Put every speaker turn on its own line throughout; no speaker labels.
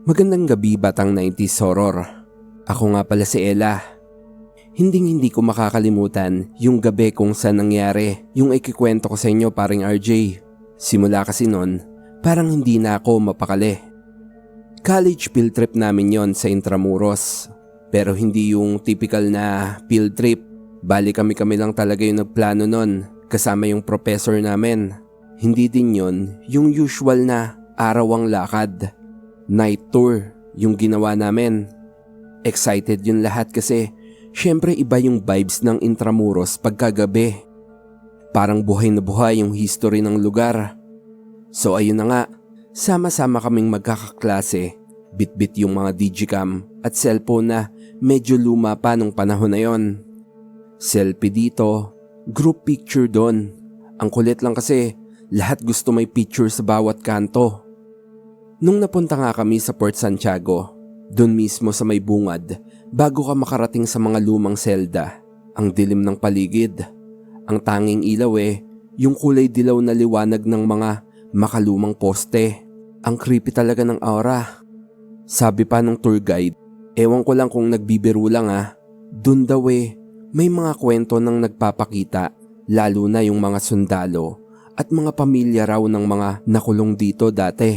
Magandang gabi batang 90s horror. Ako nga pala si Ella. Hinding hindi ko makakalimutan yung gabi kung saan nangyari yung ikikwento ko sa inyo paring RJ. Simula kasi nun, parang hindi na ako mapakali. College field trip namin yon sa Intramuros. Pero hindi yung typical na field trip. Bali kami-kami lang talaga yung nagplano nun kasama yung professor namin. Hindi din yon yung usual na arawang lakad. Night tour yung ginawa namin. Excited yung lahat kasi syempre iba yung vibes ng Intramuros pagkagabi. Parang buhay na buhay yung history ng lugar. So ayun na nga, sama-sama kaming magkakaklase, bit-bit yung mga digicam at cellphone na medyo luma pa nung panahon na yon. Selfie dito, group picture doon. Ang kulit lang kasi lahat gusto may picture sa bawat kanto. Nung napunta nga kami sa Port Santiago, doon mismo sa may bungad, bago ka makarating sa mga lumang selda, ang dilim ng paligid. Ang tanging ilaw eh, yung kulay dilaw na liwanag ng mga makalumang poste. Ang creepy talaga ng aura. Sabi pa ng tour guide, ewan ko lang kung nagbibiro lang ah, dun daw eh, may mga kwento ng nagpapakita, lalo na yung mga sundalo at mga pamilya raw ng mga nakulong dito dati.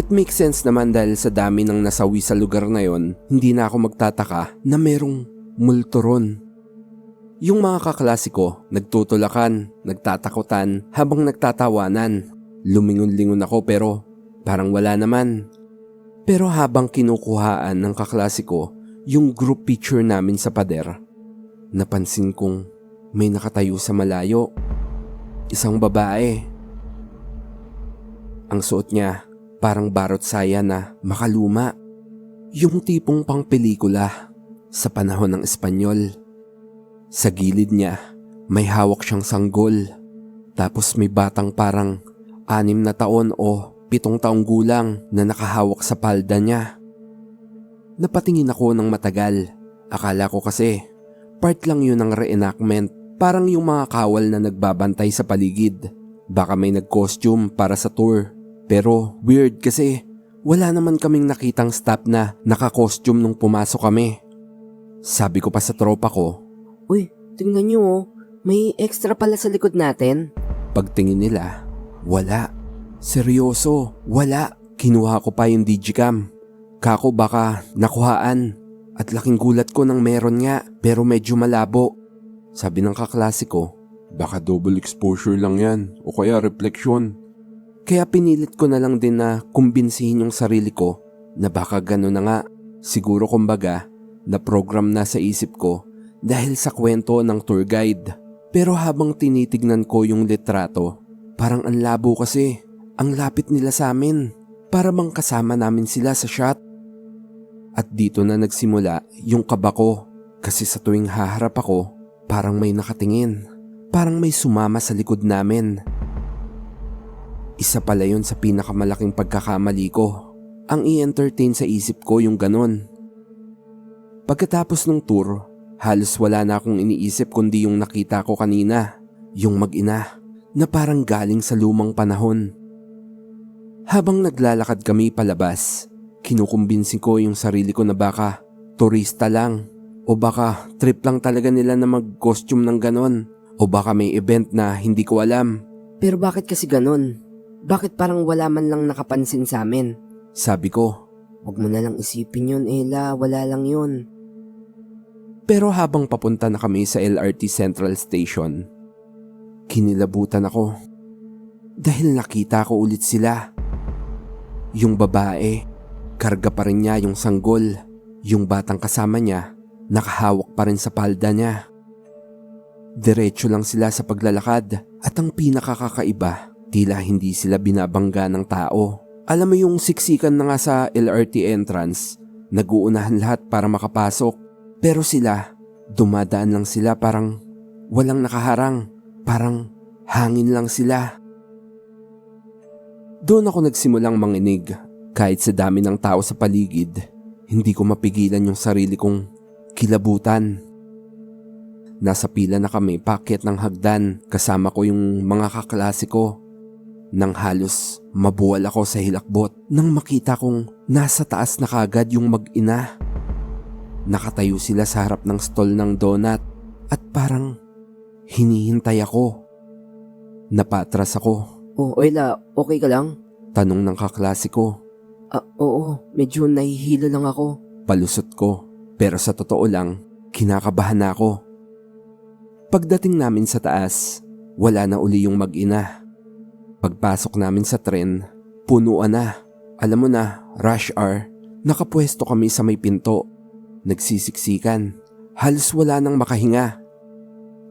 It makes sense naman dahil sa dami ng nasawi sa lugar na yon, hindi na ako magtataka na merong multo ron. Yung mga kaklase ko, nagtutulakan, nagtatakutan habang nagtatawanan. Lumingon-lingon ako pero parang wala naman. Pero habang kinukuhaan ng kaklase ko yung group picture namin sa pader, napansin kong may nakatayo sa malayo. Isang babae. Ang suot niya parang barot saya na makaluma. Yung tipong pang pelikula sa panahon ng Espanyol. Sa gilid niya, may hawak siyang sanggol. Tapos may batang parang anim na taon o pitong taong gulang na nakahawak sa palda niya. Napatingin ako ng matagal. Akala ko kasi part lang yun ng reenactment. Parang yung mga kawal na nagbabantay sa paligid. Baka may nag-costume para sa tour. Pero weird kasi wala naman kaming nakitang staff na naka-costume nung pumasok kami. Sabi ko pa sa tropa ko,
Uy, tingnan nyo oh. May extra pala sa likod natin.
pagtingin nila, wala. Seryoso, wala. Kinuha ko pa yung digicam. Kako baka nakuhaan. At laking gulat ko nang meron nga pero medyo malabo. Sabi ng kaklase ko, baka double exposure lang yan o kaya reflection. Kaya pinilit ko na lang din na kumbinsihin yung sarili ko na baka gano'n na nga. Siguro kumbaga na program na sa isip ko dahil sa kwento ng tour guide. Pero habang tinitignan ko yung litrato, parang ang labo kasi. Ang lapit nila sa amin. Para bang kasama namin sila sa shot. At dito na nagsimula yung kaba ko. Kasi sa tuwing haharap ako, parang may nakatingin. Parang may sumama sa likod namin. Isa pala yun sa pinakamalaking pagkakamali ko. Ang i-entertain sa isip ko yung ganon. Pagkatapos ng tour, halos wala na akong iniisip kundi yung nakita ko kanina. Yung mag-ina na parang galing sa lumang panahon. Habang naglalakad kami palabas, kinukumbinsin ko yung sarili ko na baka turista lang o baka trip lang talaga nila na mag-costume ng ganon o baka may event na hindi ko alam.
Pero bakit kasi ganun? Bakit parang wala man lang nakapansin sa amin?
Sabi ko,
Huwag mo na lang isipin yun, Ella. Wala lang yun.
Pero habang papunta na kami sa LRT Central Station, kinilabutan ako. Dahil nakita ko ulit sila. Yung babae, karga pa rin niya yung sanggol. Yung batang kasama niya, nakahawak pa rin sa palda niya. Diretso lang sila sa paglalakad at ang pinakakakaiba, tila hindi sila binabangga ng tao. Alam mo yung siksikan na nga sa LRT entrance, naguunahan lahat para makapasok. Pero sila, dumadaan lang sila parang walang nakaharang. Parang hangin lang sila. Doon ako nagsimulang manginig. Kahit sa dami ng tao sa paligid, hindi ko mapigilan yung sarili kong kilabutan. Nasa pila na kami paket ng hagdan kasama ko yung mga kaklase ko. Nang halos mabuwal ako sa hilakbot nang makita kong nasa taas na kagad yung mag-ina. Nakatayo sila sa harap ng stall ng donut at parang hinihintay ako. Napatras ako,
Oh, Ella, okay ka lang?
tanong ng kaklase ko,
Ah, oo, medyo nahihilo lang ako.
palusot ko. Pero sa totoo lang, kinakabahan na ako. Pagdating namin sa taas, wala na uli yung mag-ina. Pagpasok namin sa tren, punuan na. Alam mo na, rush hour. Nakapwesto kami sa may pinto. Nagsisiksikan. Halos wala nang makahinga.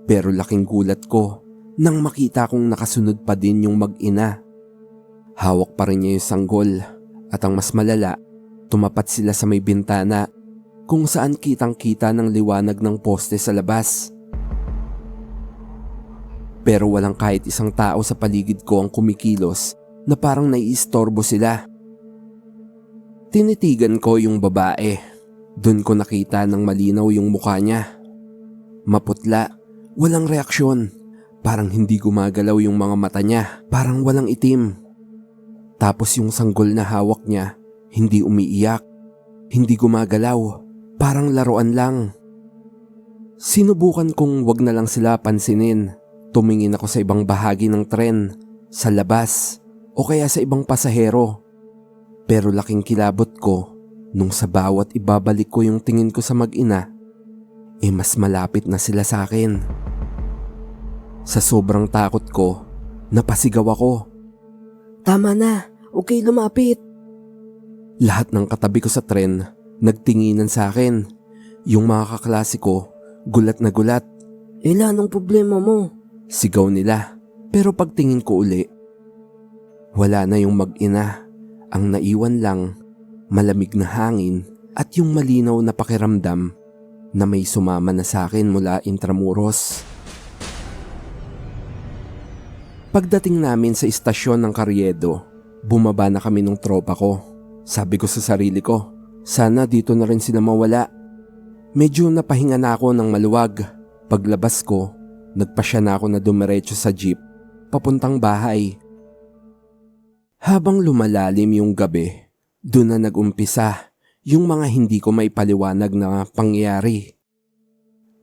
Pero laking gulat ko nang makita kong nakasunod pa din yung mag-ina. Hawak pa rin niya yung sanggol at ang mas malala, tumapat sila sa may bintana kung saan kitang kita ng liwanag ng poste sa labas. Pero walang kahit isang tao sa paligid ko ang kumikilos na parang naiistorbo sila. Tinitigan ko yung babae. Doon ko nakita ng malinaw yung mukha niya. Maputla, walang reaksyon. Parang hindi gumagalaw yung mga mata niya, parang walang itim. Tapos yung sanggol na hawak niya, hindi umiiyak, hindi gumagalaw, parang laruan lang. Sinubukan kong wag na lang sila pansinin. Tumingin ako sa ibang bahagi ng tren, sa labas, o kaya sa ibang pasahero. Pero laking kilabot ko nung sa bawat ibabalik ko yung tingin ko sa mag-ina, eh mas malapit na sila sa akin. Sa sobrang takot ko, napasigaw ako.
Tama na, okay lumapit.
Lahat ng katabi ko sa tren, nagtinginan sa akin. Yung mga kaklase ko, gulat na gulat.
Ella, anong problema mo?
Sigaw nila. Pero pagtingin ko uli, wala na yung mag-ina. Ang naiwan lang, malamig na hangin at yung malinaw na pakiramdam na may sumama na sa akin mula Intramuros. Pagdating namin sa istasyon ng Carriedo, bumaba na kami ng tropa ko. Sabi ko sa sarili ko, sana dito na rin sila mawala. Medyo napahinga na ako ng maluwag. Paglabas ko, nagpasya na ako na dumiretso sa jeep, papuntang bahay. Habang lumalalim yung gabi, doon na nagumpisa yung mga hindi ko may paliwanag na pangyayari.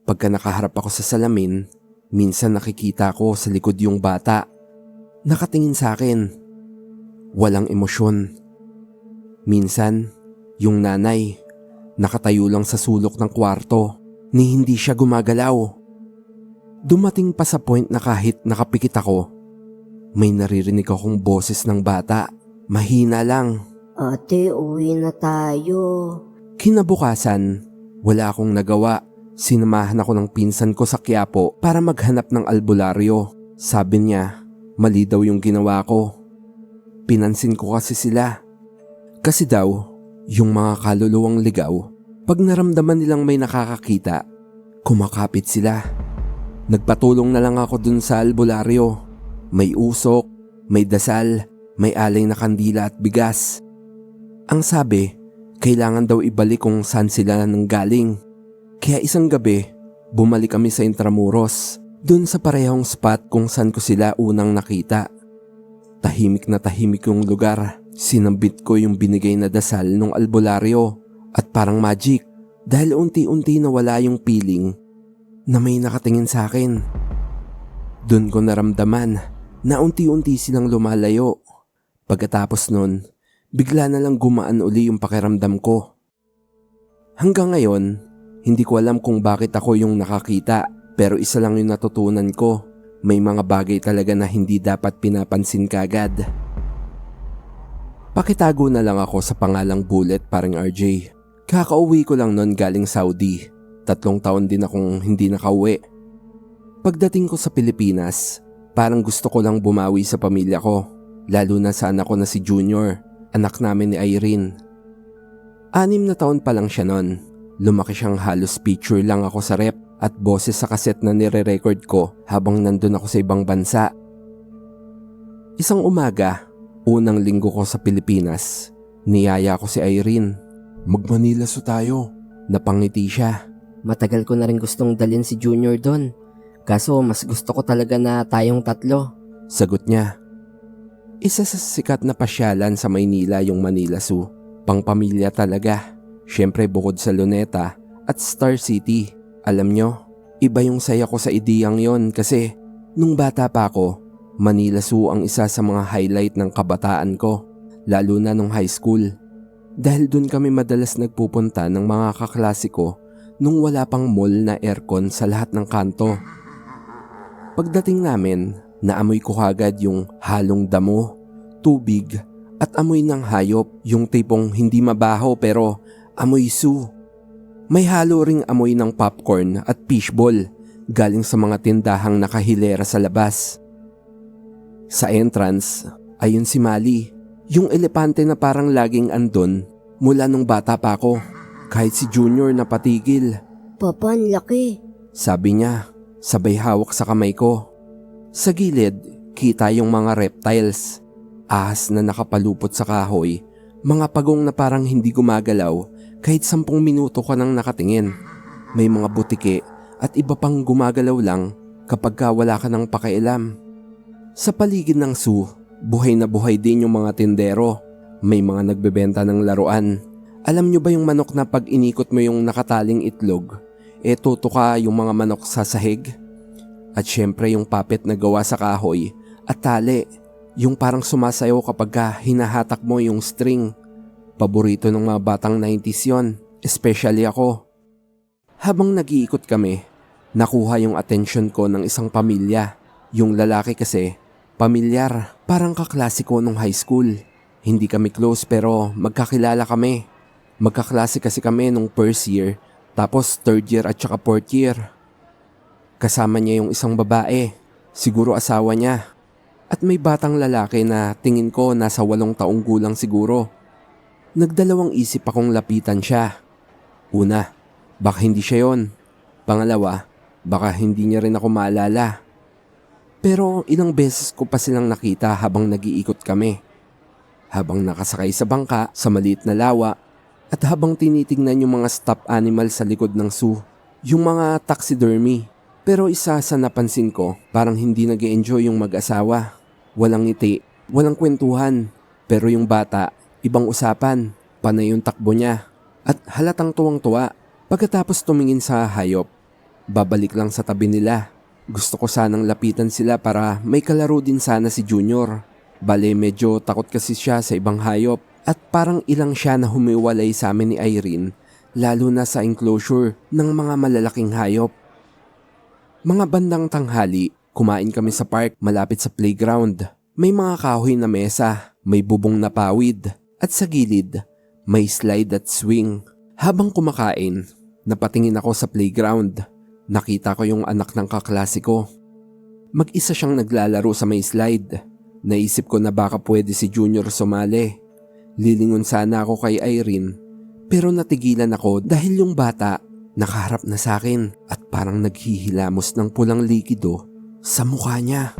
Pagka nakaharap ako sa salamin, minsan nakikita ko sa likod yung bata. Nakatingin sa akin. Walang emosyon. Minsan, yung nanay, nakatayo lang sa sulok ng kwarto ni hindi siya gumagalaw. Dumating pa sa point na kahit nakapikit ako, may naririnig akong boses ng bata. Mahina lang.
Ate, uwi na tayo.
Kinabukasan, wala akong nagawa. Sinamahan ako ng pinsan ko sa Quiapo para maghanap ng albularyo. Sabi niya, mali daw yung ginawa ko. Pinansin ko kasi sila. Kasi daw, yung mga kaluluwang ligaw, pag naramdaman nilang may nakakakita, kumakapit sila. Nagpatulong na lang ako dun sa albularyo. May usok, may dasal, may alay na kandila at bigas. Ang sabi, kailangan daw ibalik kung saan sila nanggaling. Kaya isang gabi, bumalik kami sa Intramuros, dun sa parehong spot kung saan ko sila unang nakita. Tahimik na tahimik yung lugar. Sinambit ko yung binigay na dasal nung albularyo at parang magic dahil unti-unti nawala yung feeling na may nakatingin sa akin. Doon ko naramdaman na unti-unti silang lumalayo. Pagkatapos nun, bigla na lang gumaan uli yung pakiramdam ko. Hanggang ngayon, hindi ko alam kung bakit ako yung nakakita pero isa lang yung natutunan ko. May mga bagay talaga na hindi dapat pinapansin kagad. Pakitago na lang ako sa pangalang Bullet paring RJ. Kakauwi ko lang nun galing Saudi. Tatlong taon din akong hindi nakauwi. Pagdating ko sa Pilipinas, parang gusto ko lang bumawi sa pamilya ko. Lalo na sa anak ko na si Junior, anak namin ni Irene. Anim na taon pa lang siya nun. Lumaki siyang halos picture lang ako sa rep at boses sa kaset na nire-record ko habang nandun ako sa ibang bansa. Isang umaga, unang linggo ko sa Pilipinas, niyaya ko si Irene. Mag-Manila so tayo. Napangiti siya.
Matagal ko na rin gustong dalhin si Junior doon. Kaso mas gusto ko talaga na tayong tatlo.
Sagot niya. Isa sa sikat na pasyalan sa Maynila yung Manila Zoo. Pangpamilya talaga. Siyempre bukod sa Luneta at Star City. Alam nyo, iba yung saya ko sa ideyang yon kasi nung bata pa ako, Manila Zoo ang isa sa mga highlight ng kabataan ko, lalo na nung high school. Dahil dun kami madalas nagpupunta ng mga kaklasiko nung wala pang mall na aircon sa lahat ng kanto. Pagdating namin, naamoy ko kagad yung halong damo, tubig, at amoy ng hayop, yung tipong hindi mabaho pero amoy su. May halo ring amoy ng popcorn at fishball galing sa mga tindahang nakahilera sa labas. Sa entrance, ayun si Mali, yung elepante na parang laging andon mula nung bata pa ako. Kahit si Junior na patigil,
Papa, ang laki.
sabi niya, sabay hawak sa kamay ko. Sa gilid, kita yung mga reptiles. Ahas na nakapalupot sa kahoy, mga pagong na parang hindi gumagalaw kahit sampung minuto ka nang nakatingin. May mga butike at iba pang gumagalaw lang kapag ka wala ka ng pakialam. Sa paligid ng zoo, buhay na buhay din yung mga tindero. May mga nagbebenta ng laruan. Alam nyo ba yung manok na pag inikot mo yung nakataling itlog, e tutuka yung mga manok sa sahig? At syempre yung puppet na gawa sa kahoy at tali, yung parang sumasayaw kapag ka hinahatak mo yung string. Paborito ng mga batang 90s yon, especially ako. Habang nag-iikot kami, nakuha yung atensyon ko ng isang pamilya. Yung lalaki kasi, pamilyar, parang kaklasiko nung high school. Hindi kami close pero magkakilala kami. Magkaklase kasi kami nung first year, tapos third year at saka fourth year. Kasama niya yung isang babae, siguro asawa niya. At may batang lalaki na tingin ko nasa walong taong gulang siguro. Nagdalawang isip akong lapitan siya. Una, baka hindi siya yon. Pangalawa, baka hindi niya rin ako maalala. Pero ilang beses ko pa silang nakita habang nag-iikot kami. Habang nakasakay sa bangka sa maliit na lawa at habang tinitingnan yung mga stuffed animal sa likod ng zoo, yung mga taxidermy. Pero isa sa napansin ko, parang hindi nag enjoy yung mag-asawa. Walang ngiti, walang kwentuhan. Pero yung bata, ibang usapan, panay yung takbo niya. At halatang tuwang-tuwa, pagkatapos tumingin sa hayop, babalik lang sa tabi nila. Gusto ko sanang lapitan sila para may kalaro din sana si Junior. Bale medyo takot kasi siya sa ibang hayop at parang ilang siya na humiwalay sa amin ni Irene lalo na sa enclosure ng mga malalaking hayop. Mga bandang tanghali, kumain kami sa park malapit sa playground. May mga kahoy na mesa, may bubong na pawid, at sa gilid, may slide at swing. Habang kumakain, napatingin ako sa playground. Nakita ko yung anak ng kaklase ko. Mag-isa siyang naglalaro sa may slide. Naisip ko na baka pwede si Junior sumali. Lilingon sana ako kay Irene, pero natigilan ako dahil yung bata nakaharap na sa akin at parang naghihilamos ng pulang likido sa mukha niya.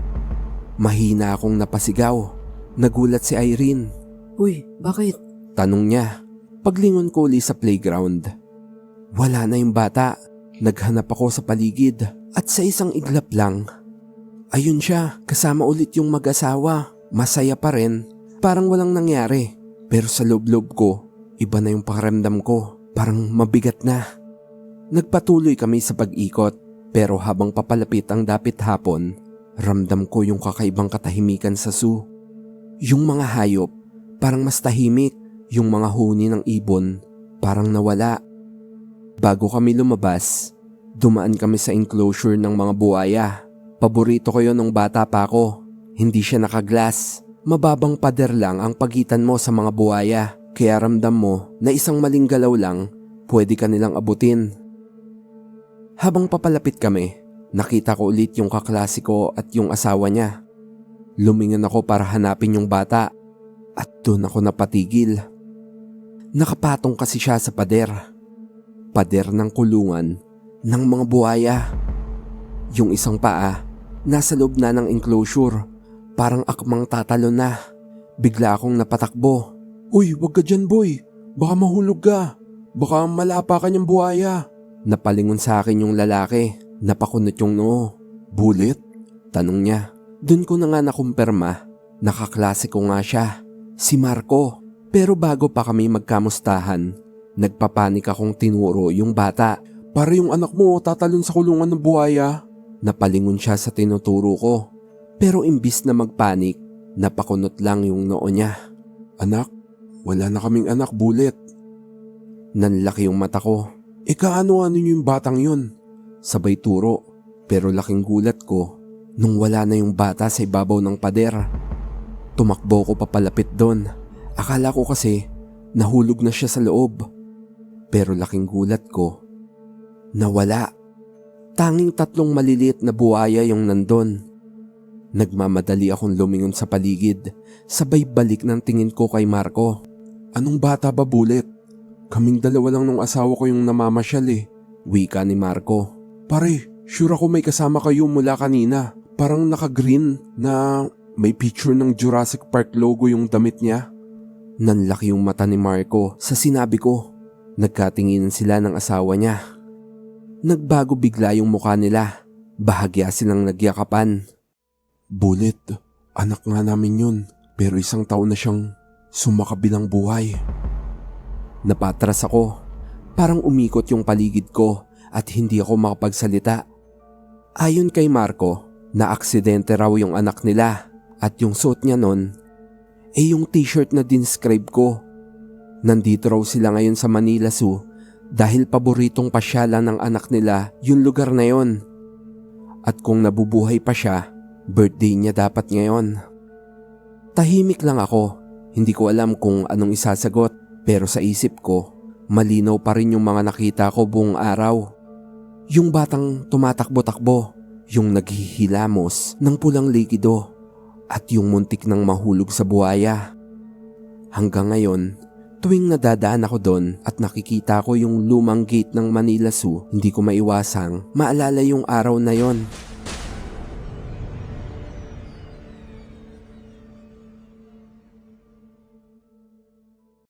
Mahina akong napasigaw. Nagulat si Irene.
Uy, bakit?
Tanong niya. Paglingon ko uli sa playground. Wala na yung bata. Naghanap ako sa paligid at sa isang iglap lang. Ayun siya, kasama ulit yung mag-asawa. Masaya pa rin. Parang walang nangyari. Pero sa loob-loob ko, iba na yung pakiramdam ko. Parang mabigat na. Nagpatuloy kami sa pag-ikot pero habang papalapit ang dapit hapon, ramdam ko yung kakaibang katahimikan sa zoo. Yung mga hayop, parang mas tahimik. Yung mga huni ng ibon, parang nawala. Bago kami lumabas, dumaan kami sa enclosure ng mga buhaya. Paborito ko yon nung bata pa ako. Hindi siya nakaglass. Mababang pader lang ang pagitan mo sa mga buhaya. Kaya ramdam mo na isang maling galaw lang, pwede ka nilang abutin. Habang papalapit kami, nakita ko ulit yung kaklase ko at yung asawa niya. Lumingon ako para hanapin yung bata at doon ako napatigil. Nakapatong kasi siya sa pader. Pader ng kulungan ng mga buhaya. Yung isang paa, nasa loob na ng enclosure. Parang akmang tatalo na. Bigla akong napatakbo. Uy, wag ka dyan boy. Baka mahulog ka. Baka malapa ka niyang buhaya. Napalingon sa akin yung lalaki. Napakunot yung noo. Bullet? Tanong niya. Doon ko na nga nakumpirma Nakaklase ko nga siya, si Marco. Pero bago pa kami magkamustahan, nagpapanik akong tinuro yung bata. Para yung anak mo tatalon sa kulungan ng buhaya. Napalingon siya sa tinuturo ko. Pero imbis na magpanik, napakunot lang yung noo niya. Anak, wala na kaming anak, bulit. Nanlaki yung mata ko. E kaano-ano yung batang yun? Sabay turo, pero laking gulat ko nung wala na yung bata sa ibabaw ng pader. Tumakbo ko papalapit doon. Akala ko kasi nahulog na siya sa loob. Pero laking gulat ko, nawala. Tanging tatlong maliliit na buhaya yung nandon. Nagmamadali akong lumingon sa paligid, sabay balik ng tingin ko kay Marco. Anong bata ba bulit? Kaming dalawa lang nung asawa ko yung namamasyal eh. Wika ni Marco. Pare, sure ako may kasama kayo mula kanina. Parang naka-green na may picture ng Jurassic Park logo yung damit niya. Nanlaki yung mata ni Marco sa sinabi ko. Nagkatingin sila ng asawa niya. Nagbago bigla yung mukha nila. Bahagya silang nagyakapan. Bullet, anak nga namin yun. Pero isang taon na siyang sumakabilang buhay. Napatras ako. Parang umikot yung paligid ko at hindi ako makapagsalita. Ayon kay Marco, na aksidente raw yung anak nila at yung suot niya nun, eh yung t-shirt na dinscribe ko. Nandito raw sila ngayon sa Manila Zoo dahil paboritong pasyalan ng anak nila yung lugar na yon. At kung nabubuhay pa siya, birthday niya dapat ngayon. Tahimik lang ako, hindi ko alam kung anong isasagot pero sa isip ko, malinaw pa rin yung mga nakita ko buong araw. Yung batang tumatakbo-takbo, yung naghihilamos ng pulang likido, at yung muntik ng mahulog sa buhaya. Hanggang ngayon, tuwing nadadaan ako doon at nakikita ko yung lumang gate ng Manila Zoo, hindi ko maiwasang maalala yung araw na yon.